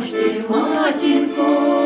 ж ти матінко.